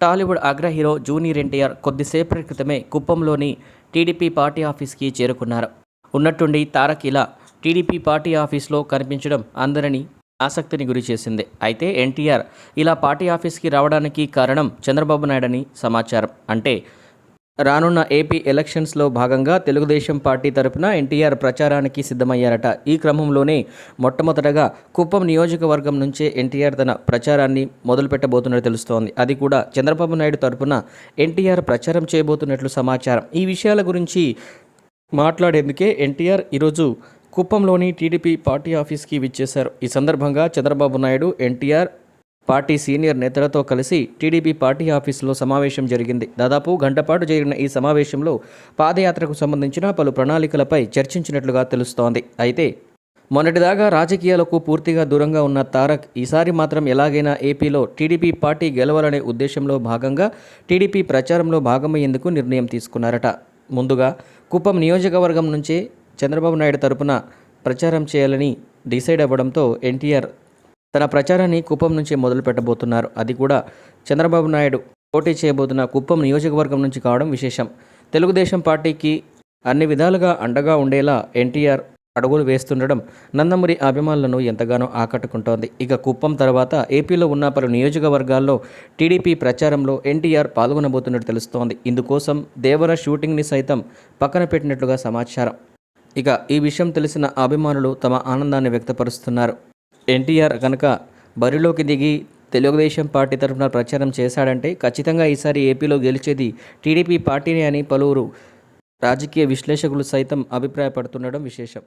టాలీవుడ్ అగ్ర hero junior NTR కొద్దిసేపటి క్రితమే కుప్పంలోని టీడీపీ పార్టీ ఆఫీస్కి చేరుకున్నారు. ఉన్నట్టుండి తారక్ ఇలా టీడీపీ పార్టీ ఆఫీస్లో కనిపించడం అందరినీ ఆసక్తిని గురి చేసింది. అయితే ఎన్టీఆర్ ఇలా పార్టీ ఆఫీస్కి రావడానికి కారణం చంద్రబాబు నాయుడని సమాచారం. అంటే రానున్న ఏపీ ఎలక్షన్స్లో భాగంగా తెలుగుదేశం పార్టీ తరపున ఎన్టీఆర్ ప్రచారానికి సిద్ధమయ్యారట. ఈ క్రమంలోనే మొట్టమొదటగా కుప్పం నియోజకవర్గం నుంచే ఎన్టీఆర్ తన ప్రచారాన్ని మొదలుపెట్టబోతున్నట్టు తెలుస్తోంది. అది కూడా చంద్రబాబు నాయుడు తరపున ఎన్టీఆర్ ప్రచారం చేయబోతున్నట్లు సమాచారం. ఈ విషయాల గురించి మాట్లాడేందుకే ఎన్టీఆర్ ఈరోజు కుప్పంలోని టీడీపీ పార్టీ ఆఫీస్కి విచ్చేశారు. ఈ సందర్భంగా చంద్రబాబు నాయుడు ఎన్టీఆర్ పార్టీ సీనియర్ నేతలతో కలిసి టీడీపీ పార్టీ ఆఫీసులో సమావేశం జరిగింది. దాదాపు గంటపాటు జరిగిన ఈ సమావేశంలో పాదయాత్రకు సంబంధించిన పలు ప్రణాళికలపై చర్చించినట్లుగా తెలుస్తోంది. అయితే మొన్నటిదాకా రాజకీయాలకు పూర్తిగా దూరంగా ఉన్న తారక్ ఈసారి మాత్రం ఎలాగైనా ఏపీలో టీడీపీ పార్టీ గెలవాలనే ఉద్దేశంలో భాగంగా టీడీపీ ప్రచారంలో భాగమయ్యేందుకు నిర్ణయం తీసుకున్నారట. ముందుగా కుప్పం నియోజకవర్గం నుంచే చంద్రబాబు నాయుడు తరపున ప్రచారం చేయాలని డిసైడ్ అవ్వడంతో ఎన్టీఆర్ తన ప్రచారాన్ని కుప్పం నుంచి మొదలు పెట్టబోతున్నారు అది కూడా చంద్రబాబు నాయుడు పోటీ చేయబోతున్న కుప్పం నియోజకవర్గం నుంచి కావడం విశేషం. తెలుగుదేశం పార్టీకి అన్ని విధాలుగా అండగా ఉండేలా ఎన్టీఆర్ అడుగులు వేస్తుండడం నందమూరి అభిమానులను ఎంతగానో ఆకట్టుకుంటోంది. ఇక కుప్పం తర్వాత ఏపీలో ఉన్న పలు నియోజకవర్గాల్లో టీడీపీ ప్రచారంలో ఎన్టీఆర్ పాల్గొనబోతున్నట్టు తెలుస్తోంది. ఇందుకోసం దేవర షూటింగ్ని సైతం పక్కన పెట్టినట్లుగా సమాచారం. ఇక ఈ విషయం తెలిసిన అభిమానులు తమ ఆనందాన్ని వ్యక్తపరుస్తున్నారు. ఎన్టీఆర్ కనుక బరిలోకి దిగి తెలుగుదేశం పార్టీ తరఫున ప్రచారం చేశాడంటే ఖచ్చితంగా ఈసారి ఏపీలో గెలిచేది టీడీపీ పార్టీనే అని పలువురు రాజకీయ విశ్లేషకులు సైతం అభిప్రాయపడుతుండడం విశేషం.